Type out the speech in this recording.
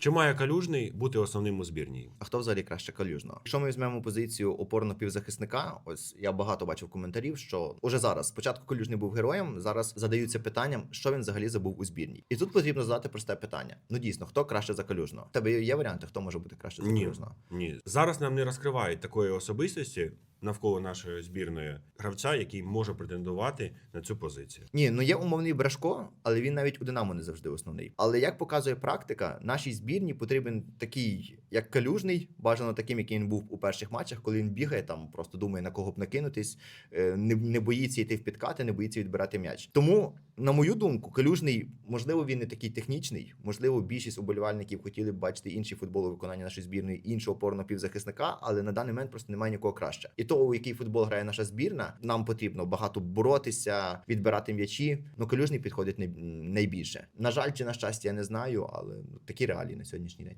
Чи має калюжний бути основним у збірній? А хто взагалі краще калюжного? Якщо ми візьмемо позицію опорно півзахисника, ось я багато бачив коментарів, що уже зараз спочатку калюжний був героєм, зараз задаються питанням, що він взагалі забув у збірній. І тут потрібно задати просте питання: ну дійсно, хто краще за калюжного? Тебе є варіанти, хто може бути краще за Ні. калюжного? Ні, зараз нам не розкривають такої особистості навколо нашої збірної гравця, який може претендувати на цю позицію. Ні, ну є умовний Брашко, але він навіть у Динамо не завжди основний. Але як показує практика, нашій збірні потрібен такий, як калюжний, бажано таким, який він був у перших матчах, коли він бігає, там просто думає на кого б накинутись, е, не, не боїться йти в підкати, не боїться відбирати м'яч. Тому, на мою думку, калюжний, можливо, він не такий технічний. Можливо, більшість уболівальників хотіли б бачити інший футбол у виконанні нашої збірної, іншого опорного півзахисника, але на даний момент просто немає нікого краще. І того, у який футбол грає наша збірна, нам потрібно багато боротися, відбирати м'ячі. Ну, калюжний підходить най- найбільше. На жаль, чи на щастя, я не знаю, але такі реалії на сьогоднішній день.